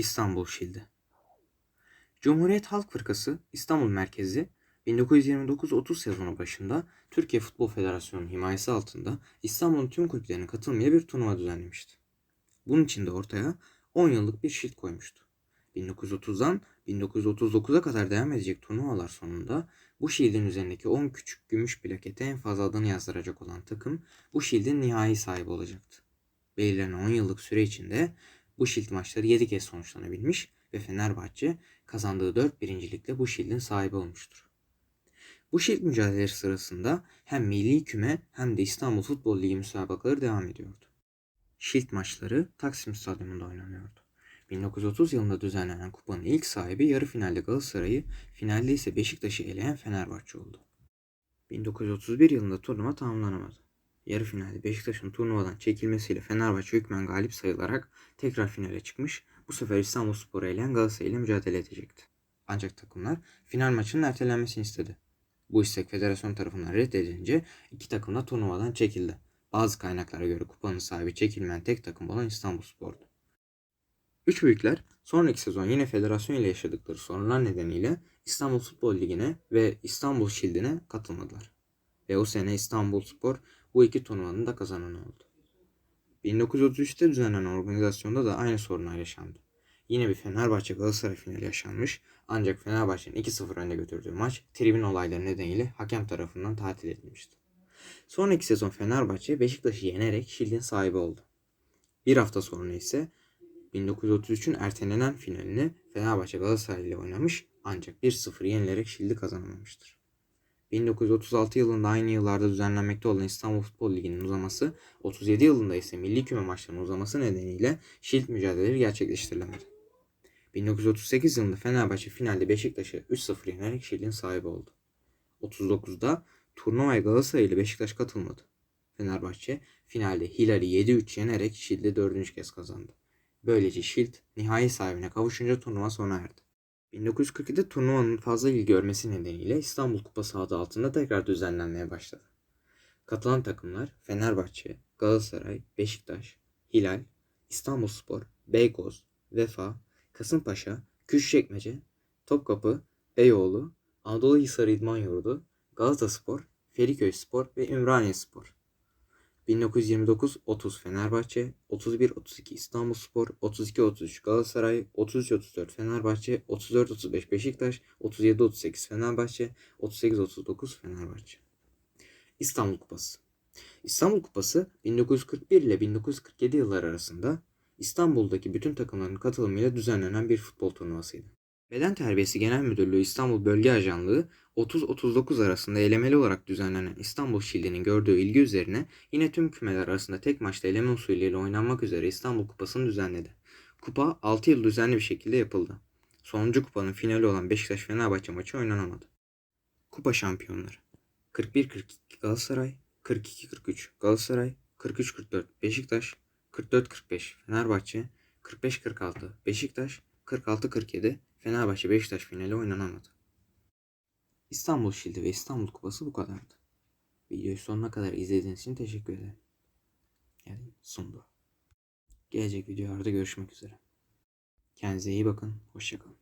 İstanbul Şildi Cumhuriyet Halk Fırkası İstanbul merkezli 1929-30 sezonu başında Türkiye Futbol Federasyonu'nun himayesi altında İstanbul'un tüm kulüplerinin katılmayacağı bir turnuva düzenlemişti. Bunun için de ortaya 10 yıllık bir şilt koymuştu. 1930'dan 1939'a kadar devam edecek turnuvalar sonunda bu şildin üzerindeki 10 küçük gümüş plakete en fazla adını yazdıracak olan takım bu şildin nihai sahibi olacaktı. Belirlenen 10 yıllık süre içinde bu şilt maçları 7 kez sonuçlanabilmiş ve Fenerbahçe kazandığı 4 birincilikle bu şildin sahibi olmuştur. Bu şilt mücadeleleri sırasında hem milli küme hem de İstanbul Futbol Ligi müsabakaları devam ediyordu. Şilt maçları Taksim Stadyumunda oynanıyordu. 1930 yılında düzenlenen kupanın ilk sahibi yarı finalde Galatasaray'ı, finalde ise Beşiktaş'ı eleyen Fenerbahçe oldu. 1931 yılında turnuva tamamlanamadı. Yarı finalde Beşiktaş'ın turnuvadan çekilmesiyle Fenerbahçe hükmen galip sayılarak tekrar finale çıkmış, bu sefer İstanbulspor'u eleyen Galatasaray ile mücadele edecekti. Ancak takımlar final maçının ertelenmesini istedi. Bu istek federasyon tarafından reddedilince iki takım da turnuvadan çekildi. Bazı kaynaklara göre kupanın sahibi çekilmeyen tek takım olan İstanbulspor'du. Üç büyükler sonraki sezon yine federasyon ile yaşadıkları sorunlar nedeniyle İstanbul Futbol Ligi'ne ve İstanbul Şildi'ne katılmadılar. Ve o sene İstanbulspor bu iki turnuvanın da kazananı oldu. 1933'te düzenlenen organizasyonda da aynı sorunlar yaşandı. Yine bir Fenerbahçe Galatasaray finali yaşanmış ancak Fenerbahçe'nin 2-0 önde götürdüğü maç tribün olayları nedeniyle hakem tarafından tatil edilmişti. Sonraki sezon Fenerbahçe Beşiktaş'ı yenerek Şild'in sahibi oldu. Bir hafta sonra ise 1933'ün ertelenen finalini Fenerbahçe Galatasaray ile oynamış ancak 1-0 yenilerek Şild'i kazanamamıştır. 1936 yılında aynı yıllarda düzenlenmekte olan İstanbul Futbol Ligi'nin uzaması, 37 yılında ise milli küme maçlarının uzaması nedeniyle Şilt mücadeleleri gerçekleştirilemedi. 1938 yılında Fenerbahçe finalde Beşiktaş'ı 3-0 yenerek Şilt'in sahibi oldu. 39'da turnuvaya Galatasaray ile Beşiktaş katılmadı. Fenerbahçe finalde Hilal'i 7-3 yenerek Şilt'i dördüncü kez kazandı. Böylece Şilt nihai sahibine kavuşunca turnuva sona erdi. 1942'de turnuvanın fazla ilgi görmesi nedeniyle İstanbul Kupası adı altında tekrar düzenlenmeye başladı. Katılan takımlar Fenerbahçe, Galatasaray, Beşiktaş, Hilal, İstanbulspor, Beykoz, Vefa, Kasımpaşa, Küçükçekmece, Topkapı, Beyoğlu, Anadolu Hisar İdman Yurdu, Galataspor, Feriköy Spor ve Ümraniye Spor. 1929-30 Fenerbahçe, 31-32 İstanbulspor, 32-33 Galatasaray, 33-34 Fenerbahçe, 34-35 Beşiktaş, 37-38 Fenerbahçe, 38-39 Fenerbahçe. İstanbul Kupası İstanbul Kupası 1941 ile 1947 yılları arasında İstanbul'daki bütün takımların katılımıyla düzenlenen bir futbol turnuvasıydı. Beden Terbiyesi Genel Müdürlüğü İstanbul Bölge Ajanlığı 30-39 arasında elemeli olarak düzenlenen İstanbul Şildi'nin gördüğü ilgi üzerine yine tüm kümeler arasında tek maçta eleme usulüyle oynanmak üzere İstanbul Kupası'nı düzenledi. Kupa 6 yıl düzenli bir şekilde yapıldı. Sonuncu kupanın finali olan Beşiktaş-Fenerbahçe maçı oynanamadı. Kupa şampiyonları 41-42 Galatasaray, 42-43 Galatasaray, 43-44 Beşiktaş, 44-45 Fenerbahçe, 45-46 Beşiktaş, 46-47 Fenerbahçe Beşiktaş finali oynanamadı. İstanbul Şildi ve İstanbul Kupası bu kadardı. Videoyu sonuna kadar izlediğiniz için teşekkür ederim. Yani sundu. Gelecek videolarda görüşmek üzere. Kendinize iyi bakın. Hoşçakalın.